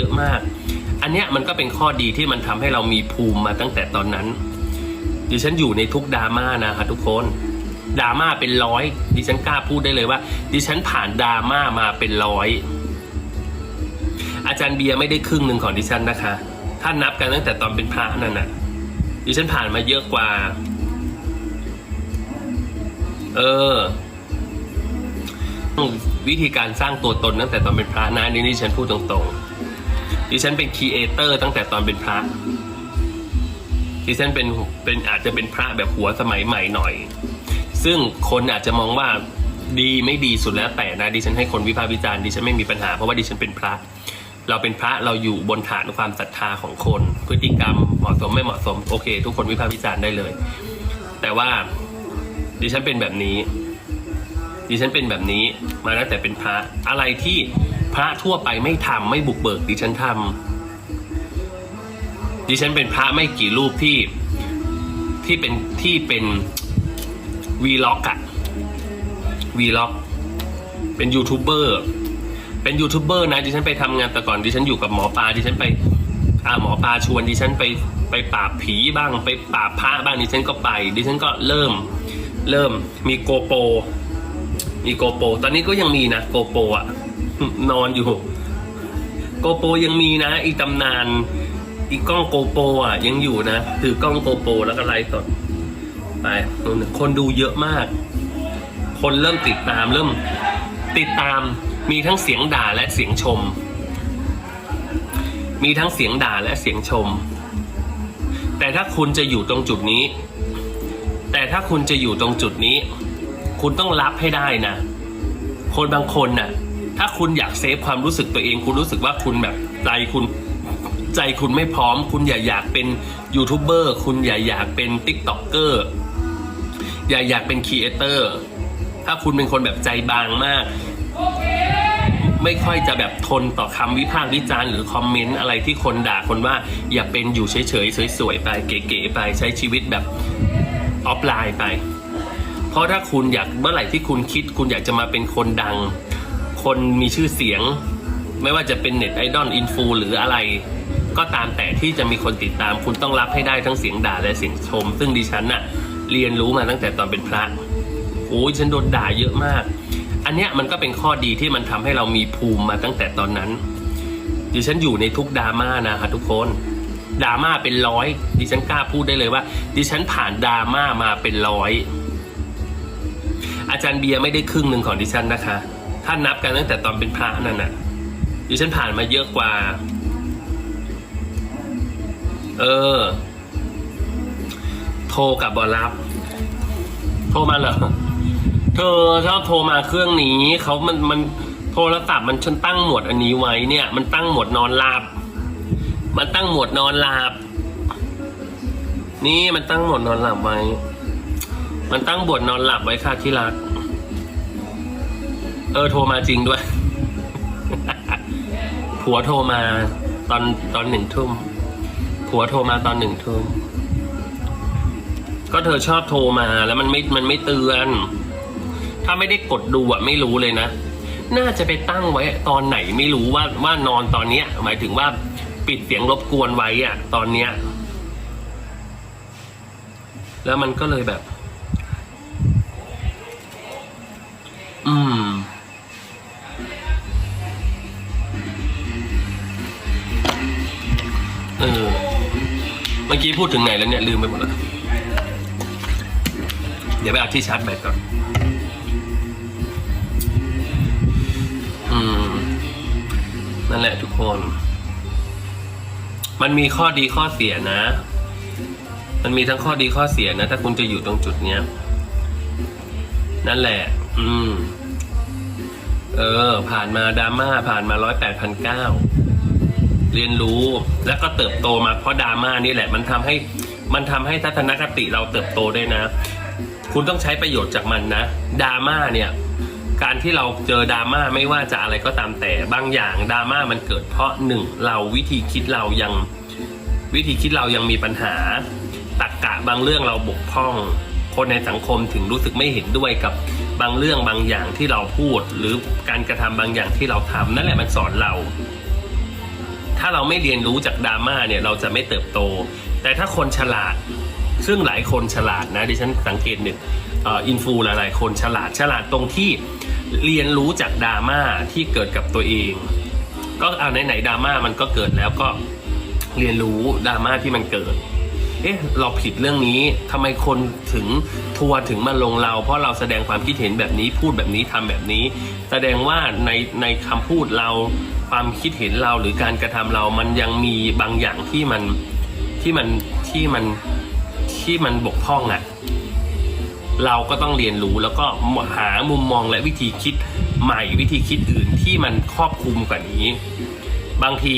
เยอะมาก อันเนี้ยมันก็เป็นข้อดีที่มันทำให้เรามีภูมิมาตั้งแต่ตอนนั้น ดิฉันอยู่ในทุกดราม่านะคะทุกคนดราม่าเป็นร้อย ดิฉันกล้าพูดได้เลยว่า ดิฉันผ่านดราม่ามาเป็นร้อย อาจารย์เบียร์ไม่ได้ครึ่งหนึ่งของดิฉันนะคะ ถ้านับกันตั้งแต่ตอนเป็นพระนั่นน่ะ ดิฉันผ่านมาเยอะกว่า เออ วิธีการสร้างตัวตนตั้งแต่ตอนเป็นพระนะอันนี่ดิฉันพูดตรงๆ ดิฉันเป็นครีเอเตอร์ตั้งแต่ตอนเป็นพระดิฉันเป็นเป็นอาจจะเป็นพระแบบหัวสมัยใหม่หน่อย ซึ่งคนอาจจะมองว่าดีไม่ดีสุดแล้วแต่นะดิฉันให้คนวิพากษ์วิจารณ์ดิฉันไม่มีปัญหาเพราะว่าดิฉันเป็นพระ เราเป็นพระเราอยู่บนฐานความศรัทธาของคน พฤติกรรมเหมาะสมไม่เหมาะสม โอเค ทุกคนวิพากษ์วิจารณ์ได้เลย แต่ว่าดิฉันเป็นแบบนี้ดิฉันเป็นแบบนี้มาตั้งแต่เป็นพระอะไรที่ พระทั่วไปไม่ทำไม่บุกเบิกดิฉันทำดิฉันเป็นพระไม่กี่รูปที่ที่เป็นที่เป็นวีล็อกอะวีล็อกเป็นยูทูบเบอร์เป็นยูทูบเบอร์นะดิฉันไปทำงานแต่ก่อนดิฉันอยู่กับหมอปลาดิฉันไปอ่าหมอปลาชวนดิฉันไปไปปราบผีบ้าง ไปปราบพระบ้างดิฉันก็ไป ดิฉันก็เริ่มเริ่มมีโกโปรมีโกโปรตอนนี้ก็ยังมีนะโกโปรอะ นอนอยู่ โกโปรยังมีนะ อีตำนาน อีกล้องโกโปรอะ ยังอยู่นะถือกล้องโกโปรแล้วก็ไลฟ์สดไปคนดูเยอะมาก คนเริ่มติดตามเริ่ม ติดตามมีทั้งเสียงด่าและเสียงชม มีทั้งเสียงด่าและเสียงชม แต่ถ้าคุณจะอยู่ตรงจุดนี้ แต่ถ้าคุณจะอยู่ตรงจุดนี้ คุณต้องรับให้ได้นะ คนบางคนน่ะ ถ้าคุณอยากเซฟความรู้สึกตัวเอง คุณรู้สึกว่าคุณแบบใจคุณใจคุณไม่พร้อม คุณอย่าอยากเป็นยูทูบเบอร์คุณอย่าอยากเป็นติ๊กต็อกเกอร์อย่าอยากเป็นครีเอเตอร์ถ้าคุณเป็นคนแบบใจบางมาก ไม่ค่อยจะแบบทนต่อคำวิพากษ์วิจารณ์หรือคอมเมนต์อะไรที่คนด่าคนว่า อย่าเป็นอยู่เฉยๆสวยๆไปเก๋ๆไปใช้ชีวิตแบบออฟไลน์ไป เพราะถ้าคุณอยากเมื่อไหร่ที่คุณคิด คุณอยากจะมาเป็นคนดัง คนมีชื่อเสียง ไม่ว่าจะเป็นเน็ตไอดอลอินฟูหรืออะไร ก็ตามแต่ที่จะมีคนติดตามคุณต้องรับให้ได้ทั้งเสียงด่าและเสียงชม ซึ่งดิฉันน่ะเรียนรู้มาตั้งแต่ตอนเป็นพระโอ้ยฉันโดนด่าเยอะมาก อันเนี้ยมันก็เป็นข้อดีที่มันทำให้เรามีภูมิมาตั้งแต่ตอนนั้น ดิฉันอยู่ในทุกดราม่านะคะทุกคนดราม่าเป็นร้อยดิฉันกล้าพูดได้เลยว่า ดิฉันผ่านดราม่ามาเป็นร้อยอาจารย์เบียร์ไม่ได้ครึ่งหนึ่งของดิฉันนะคะ ถ้านับกันตั้งแต่ตอนเป็นพระนั่นน่ะดิฉันผ่านมาเยอะกว่า เออ โทรกับบอรับ โทรมาเหรอ เธอชอบโทรมาเครื่องนี้เขามันมันโทรศัพท์มันฉันตั้งหมวดอันนี้ไว้เนี่ย มันตั้งหมวดนอนหลับ มันตั้งหมวดนอนหลับ นี่มันตั้งหมวดนอนหลับไว้ มันตั้งบทนอนหลับไว้ค่ะที่รัก เออโทรมาจริงด้วย ผัวโทรมาตอนตอนหนึ่งทุ่ม ผัวโทรมาตอนหนึ่งทุ่ม ก็เธอชอบโทรมาแล้วมันไม่ มันไม่เตือน ถ้าไม่ได้กดดูอะไม่รู้เลยนะ น่าจะไปตั้งไว้ตอนไหนไม่รู้ว่าว่านอนตอนเนี้ย หมายถึงว่าปิดเสียงรบกวนไว้อะตอนเนี้ย แล้วมันก็เลยแบบ อืม เออ เมื่อกี้พูดถึงไหนแล้วเนี่ยลืมไปหมดแล้ว เดี๋ยวไปเอาที่ชาร์จแบตก่อน อืม นั่นแหละทุกคน มันมีข้อดีข้อเสียนะ มันมีทั้งข้อดีข้อเสียนะ ถ้าคุณจะอยู่ตรงจุดเนี้ย นั่นแหละ อืม เออ ผ่านมาดราม่าผ่านมาร้อยแปดพันเก้า เรียนรู้แล้วก็เติบโตมาเพราะดราม่านี่แหละ มันทำให้มันทำให้ทัศนคติเราเติบโตได้วยนะ คุณต้องใช้ประโยชน์จากมันนะดราม่าเนี่ยการที่เราเจอดราม่าไม่ว่าจะอะไรก็ตามแต่บางอย่างดราม่ามันเกิดเพราะหนึ่งเราวิธีคิดเรายังวิธีคิดเรายังมีปัญหาตักกะบางเรื่องเราบกพร่อง คนในสังคมถึงรู้สึกไม่เห็นด้วยกับบางเรื่องบางอย่างที่เราพูด หรือการกระทำบางอย่างที่เราทำนั่นแหละมันสอนเรา ถ้าเราไม่เรียนรู้จากดราม่าเนี่ยเราจะไม่เติบโต แต่ถ้าคนฉลาด ซึ่งหลายคนฉลาดนะดิฉันสังเกตหนึ่งอ,อ,อินฟูหลายๆ คนฉลาดฉลาดตรงที่เรียนรู้จากดราม่าที่เกิดกับตัวเอง ก็เอาไหนๆดราม่ามันก็เกิดแล้วก็เรียนรู้ดราม่าที่มันเกิด เอ๊ะ เราผิดเรื่องนี้ทำไมคนถึงทัวร์ถึงมาลงเรา เพราะเราแสดงความคิดเห็นแบบนี้พูดแบบนี้ทำแบบนี้ แสดงว่าในในคำพูดเรา ความคิดเห็นเราหรือการกระทำเรามันยังมีบางอย่างที่มันที่มันที่มันที่มันบกพร่องอะ่ะเราก็ต้องเรียนรู้แล้วก็หามุมมองและวิธีคิดใหม่วิธีคิดอื่นที่มันครอบคลุมกว่านี้ บางที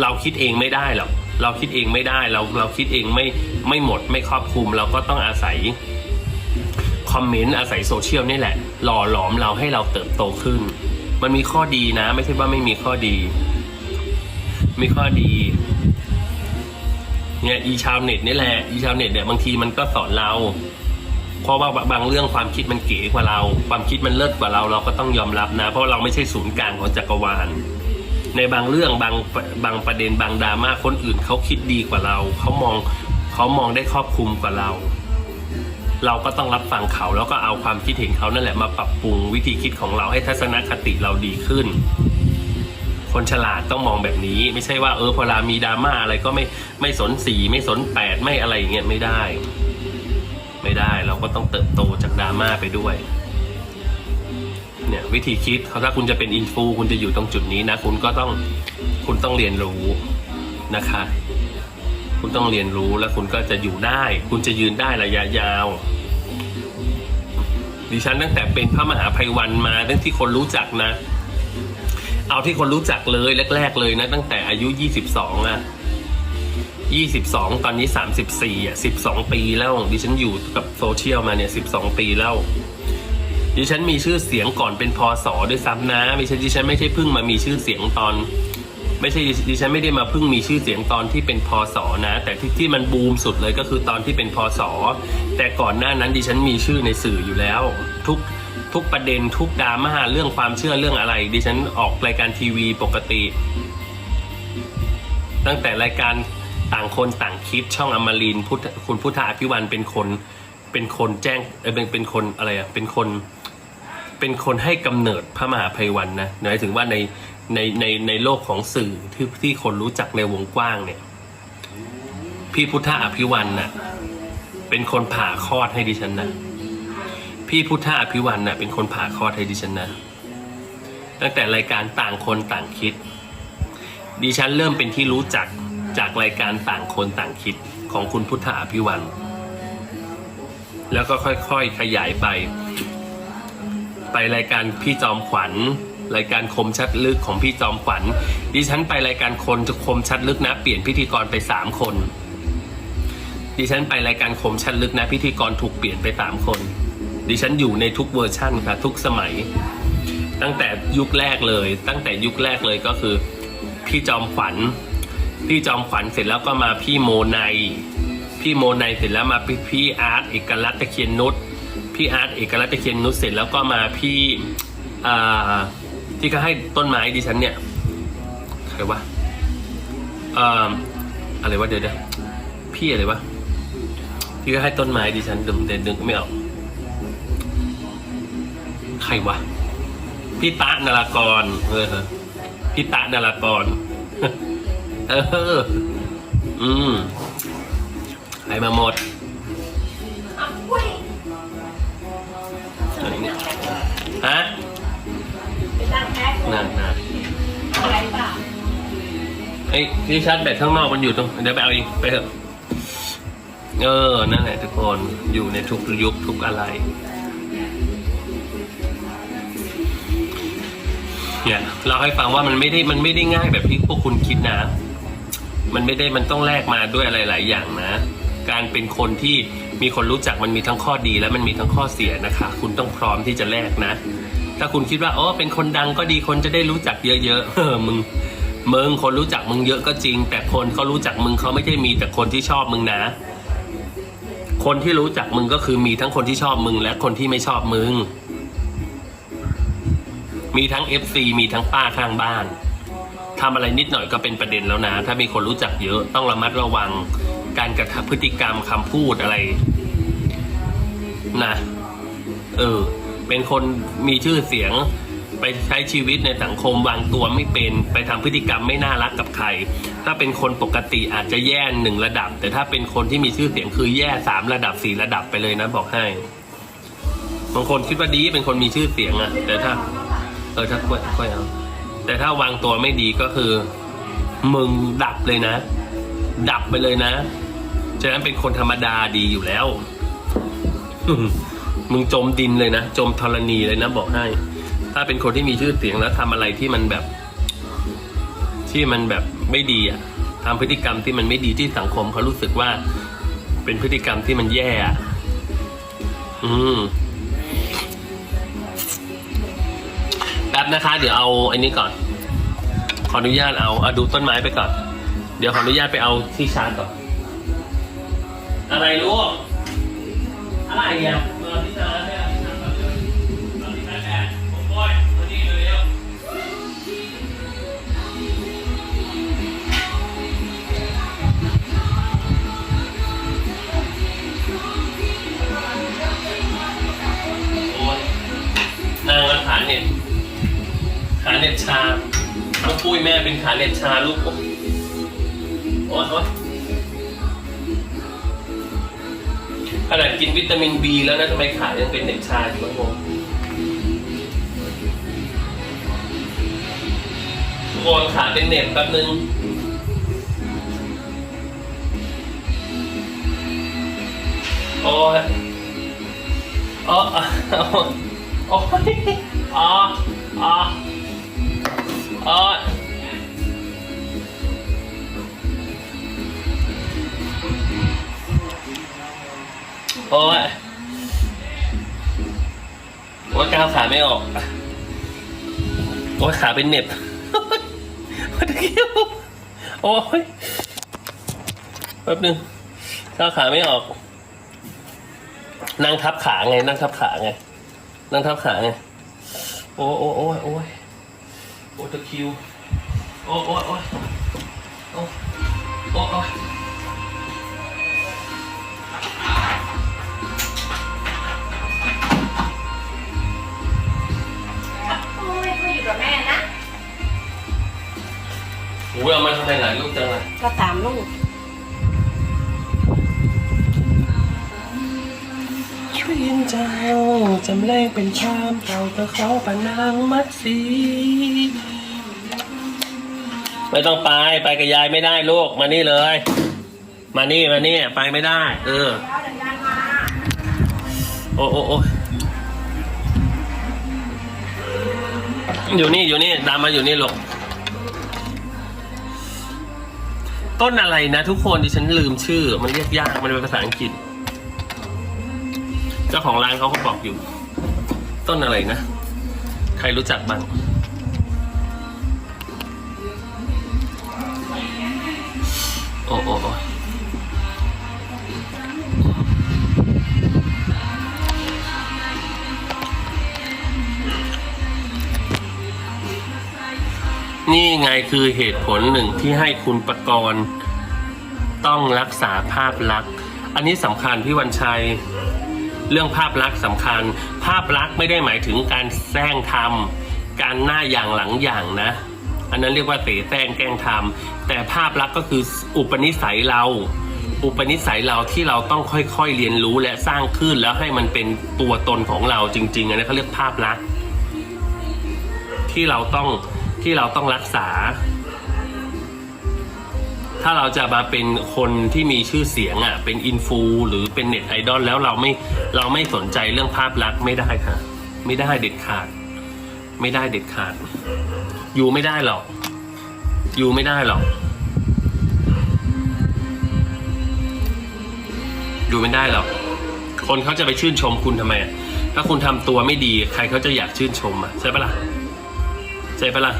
เราคิดเองไม่ได้หรอกเราคิดเองไม่ได้เราเราคิดเองไม่ไม่หมดไม่ครอบคลุม เราก็ต้องอาศัยคอมเมนต์อาศัยโซเชียลนี่แหละหล่อหลอมเราให้เราเติบโตขึ้น มันมีข้อดีนะ ไม่ใช่ว่าไม่มีข้อดี มีข้อดี เนี่ยอีชาวเน็ตนี่แหละอีชาวเน็ตเนี่ยบางทีมันก็สอนเราเพราะว่าบางเรื่องความคิดมันเก๋กว่าเรา ความคิดมันเลิศกว่าเรา เราก็ต้องยอมรับนะ เพราะเราไม่ใช่ศูนย์กลางของจักรวาล ในบางเรื่องบางบางประเด็นบางดราม่าคนอื่นเขาคิดดีกว่าเรา เขามองเขามองได้ครอบคลุมกว่าเรา เราก็ต้องรับฟังเขาแล้วก็เอาความคิดเห็นเขานั่นแหละมาปรับปรุงวิธีคิดของเราให้ทัศนคติเราดีขึ้น คนฉลาดต้องมองแบบนี้ ไม่ใช่ว่าเออพอเวลามีดราม่าอะไรก็ไม่ไม่สนสีไม่สนแปดไม่อะไรอย่างเงี้ยไม่ได้ ไม่ได้เราก็ต้องเติบโตจากดราม่าไปด้วยเนี่ยวิธีคิดถ้าคุณจะเป็นอินฟูคุณจะอยู่ตรงจุดนี้นะ คุณก็ต้องคุณต้องเรียนรู้นะคะ คุณต้องเรียนรู้แล้วคุณก็จะอยู่ได้ คุณจะยืนได้ระยะยาว ดิฉันตั้งแต่เป็นพระมหาภัยวันมาตั้งที่คนรู้จักนะ เอาที่คนรู้จักเลยแรก ๆ เลยนะ ตั้งแต่อายุ 22อะ22 ตอนนี้ 34อะ12 ปีแล้ว ดิฉันอยู่กับโซเชียลมาเนี่ย 12 ปีแล้วดิฉันมีชื่อเสียงก่อนเป็นพศด้วยซ้ำนะไม่ใช่ดิฉันไม่ใช่เพิ่งมามีชื่อเสียงตอน ไม่ใช่ดิฉันไม่ได้มาเพิ่งมีชื่อเสียงตอนที่เป็นพศนะ แต่ที่ที่มันบูมสุดเลยก็คือตอนที่เป็นพศแต่ก่อนหน้านั้นดิฉันมีชื่อในสื่ออยู่แล้ว ทุกทุกประเด็นทุกดราม่าเรื่องความเชื่อเรื่องอะไร ดิฉันออกรายการทีวีปกติ ตั้งแต่รายการต่างคนต่างคิดช่องอมรินพุทธคุณพุทธอภิวันเป็นคนเป็นคนแจ้งเออเป็นเป็นคนอะไรอะเป็นคน เป็นคนให้กำเนิดพระมหาภัยวันนะหมายถึงว่าใน ในในในโลกของสื่อที่ที่คนรู้จักในวงกว้างเนี่ย พี่พุทธอภิวันน่ะ เป็นคนผ่าคลอดให้ดิฉันนะพี่พุทธอภิวันน่ะ เป็นคนผ่าคลอดให้ดิฉันนะตั้งแต่รายการต่างคนต่างคิด ดิฉันเริ่มเป็นที่รู้จักจากรายการต่างคนต่างคิดของคุณพุทธอภิวัน แล้วก็ค่อยๆขยายไป ไปรายการพี่จอมขวัญ รายการคมชัดลึกของพี่จอมขวัญดิฉันไปรายการคนจะคมชัดลึกนะ เปลี่ยนพิธีกรไปสามคน ดิฉันไปรายการคมชัดลึกนะ พิธีกรถูกเปลี่ยนไปสามคน ดิฉันอยู่ในทุกเวอร์ชั่นค่ะ ทุกสมัย ตั้งแต่ยุคแรกเลย ตั้งแต่ยุคแรกเลยก็คือ พี่จอมขวัญพี่จอมขวัญเสร็จแล้วก็มาพี่โมไนพี่โมไนเสร็จแล้วมาพี่พี่อาร์ตเอกลักษณ์ตะเคียนนุชพี่อาร์ตเอกลักษณ์ตะเคียนนุชเสร็จแล้วก็มาพี่อ่า ที่เขาให้ต้นไม้ดิฉันเนี่ยใครวะเอ่ออะไรวะเดี๋ยวเดี๋ยวพี่อะไรวะที่เขาให้ต้นไม้ดิฉันดึงเด่นดึงไม่ออกใครวะพี่ตะนารากร เออพี่ตะนารากร เออ อืมใครมาหมด ไอ้ที่ชาร์จแบตข้างนอกมันอยู่ตรงเดี๋ยวไปเอาเองไปเถอะเออ นั่นแหละทุกคนอยู่ในทุกยุคทุกอะไร เนี่ยเราให้ฟังว่ามันไม่ได้มันไม่ได้ง่ายแบบที่พวกคุณคิดนะ มันไม่ได้มันต้องแลกมาด้วยอะไรหลายอย่างนะ การเป็นคนที่มีคนรู้จักมันมีทั้งข้อดีและมันมีทั้งข้อเสียนะคะ คุณต้องพร้อมที่จะแลกนะ ถ้าคุณคิดว่าโอ้เป็นคนดังก็ดีคนจะได้รู้จักเยอะๆเออมึง มึงคนรู้จักมึงเยอะก็จริง แต่คนเขารู้จักมึงเขาไม่ใช่มีแต่คนที่ชอบมึงนะ คนที่รู้จักมึงก็คือมีทั้งคนที่ชอบมึง และคนที่ไม่ชอบมึง มีทั้ง FC มีทั้งป้าข้างบ้านทำอะไรนิดหน่อยก็เป็นประเด็นแล้วนะ ถ้ามีคนรู้จักเยอะต้องระมัดระวังการกระทำพฤติกรรมคำพูดอะไรนะเออเป็นคนมีชื่อเสียง ไปใช้ชีวิตในสังคมวางตัวไม่เป็น ไปทำพฤติกรรมไม่น่ารักกับใคร ถ้าเป็นคนปกติอาจจะแย่หนึ่งระดับ แต่ถ้าเป็นคนที่มีชื่อเสียงคือแย่สามระดับสี่ระดับไปเลยนะบอกให้บางคนคิดว่าดีเป็นคนมีชื่อเสียงอะแต่ถ้า เออถ้าค่อยค่อยเอาแต่ถ้าวางตัวไม่ดีก็คือ มึงดับเลยนะ ดับไปเลยนะฉะนั้นเป็นคนธรรมดาดีอยู่แล้วมึงจมดินเลยนะ จมธรณีเลยนะ บอกให้ ถ้าเป็นคนที่มีชื่อเสียงแล้วทำอะไรที่มันแบบ ที่มันแบบไม่ดีอะทำพฤติกรรมที่มันไม่ดีที่สังคมเขารู้สึกว่า เป็นพฤติกรรมที่มันแย่อะอืมแป๊บนะคะ เดี๋ยวเอาอันนี้ก่อน ขออนุญาตเอาเอาดูต้นไม้ไปก่อน เดี๋ยวขออนุญาตไปเอาที่ชาร์จก่อน อะไรลูกอะไรอะเมื่อที่ชาร์จเนี่ยที่ชาร์จ เป็นขาเน็ตชาลูกโอ้ยโอ้ยโอ้ยขนาดกินวิตามินบีแล้วนะทำไมขายังเป็นเน็ตชาอยู่วะงงงงขาเป็นเน็ตแป๊บนึงโอ้ยอ๋ออ๋ออ๋ออ๋ออ๋ ออ๋อโอ้ยโอ้ยก้าวขาไม่ออกโอ้ยขาเป็นเน็บโอ้ยตะคิวโอ้ยแป๊บหนึงก้าวขาไม่ออก นั่งทับขาไง นั่งทับขาไง นั่งทับขาไง โอ้โอ้โอ้ยโอ้ยโอ้ตะคิว โอ้โอ้ยโอ้ยโอ้โอ้ ไมหลายลูกจังเลยก็ตามลูกช่วยเจ้าจำแรงเป็นชามเจ้าก็เขาปะนางมัดสีไม่ต้องไปไปกับยายไม่ได้ลูกมานี่เลย มานี่มานี่ไปไม่ได้ เออแล้วเดี๋ยวยายมาโอ้โอ้โอ้อยู่นี่อยู่นี่ตามมาอยู่นี่ลูก ต้นอะไรนะ ทุกคนดิฉันลืมชื่อ มันเรียกยากมันเป็นภาษาอังกฤษ เจ้าของร้านเขาก็บอกอยู่ ต้นอะไรนะ ใครรู้จักบ้างโอ้โอ้ นี่ไงคือเหตุผลหนึ่งที่ให้คุณประกรณ์ต้องรักษาภาพลักษณ์ อันนี้สำคัญพี่วันชัย เรื่องภาพลักษณ์สำคัญ ภาพลักษณ์ไม่ได้หมายถึงการแซงทำการหน้าอย่างหลังอย่างนะ อันนั้นเรียกว่าเตะแซงแกล้งทำแต่ภาพลักษณ์ก็คืออุปนิสัยเรา อุปนิสัยเราที่เราต้องค่อยๆเรียนรู้และสร้างขึ้นแล้วให้มันเป็นตัวตนของเราจริง ๆ อันนี้เขาเรียกภาพลักษณ์ที่เราต้อง ที่เราต้องรักษา ถ้าเราจะมาเป็นคนที่มีชื่อเสียงอะ เป็นอินฟูหรือเป็นเน็ตไอดอลแล้วเราไม่เราไม่สนใจเรื่องภาพลักษณ์ไม่ได้ค่ะ ไม่ได้เด็ดขาด ไม่ได้เด็ดขาด อยู่ไม่ได้หรอก อยู่ไม่ได้หรอกอยู่ไม่ได้หรอก คนเขาจะไปชื่นชมคุณทำไม ถ้าคุณทำตัวไม่ดี ใครเขาจะอยากชื่นชมอะใช่ปะล่ะ ใช่ปะละ่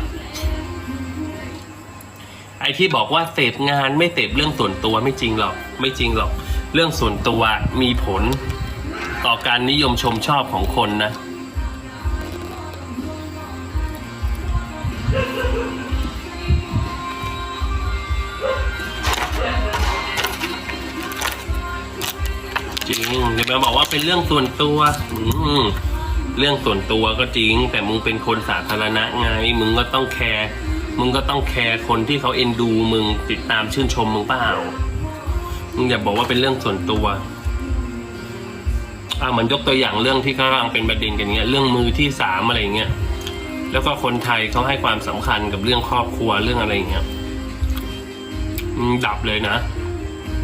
ไอ้ที่บอกว่าเสพงานไม่เสพเรื่องส่วนตัวไม่จริงหรอก ไม่จริงหรอก เรื่องส่วนตัวมีผลต่อการนิยมชมชอบของคนนะ จริงเดี๋ยวมาบอกว่าเป็นเรื่องส่วนตัว อืม เรื่องส่วนตัวก็จริง แต่มึงเป็นคนสาธารณะไง มึงก็ต้องแคร์มึงก็ต้องแคร์คนที่เขาเอ็นดูมึงติดตามชื่นชมมึงเปล่ามึงอย่าบอกว่าเป็นเรื่องส่วนตัวอ่ามันยกตัวอย่างเรื่องที่กำลังเป็นประเด็นกันเนี้ยเรื่องมือที่สามอะไรเงี้ยแล้วก็คนไทยเขาให้ความสำคัญกับเรื่องครอบครัวเรื่องอะไรเงี้ยดับเลยนะ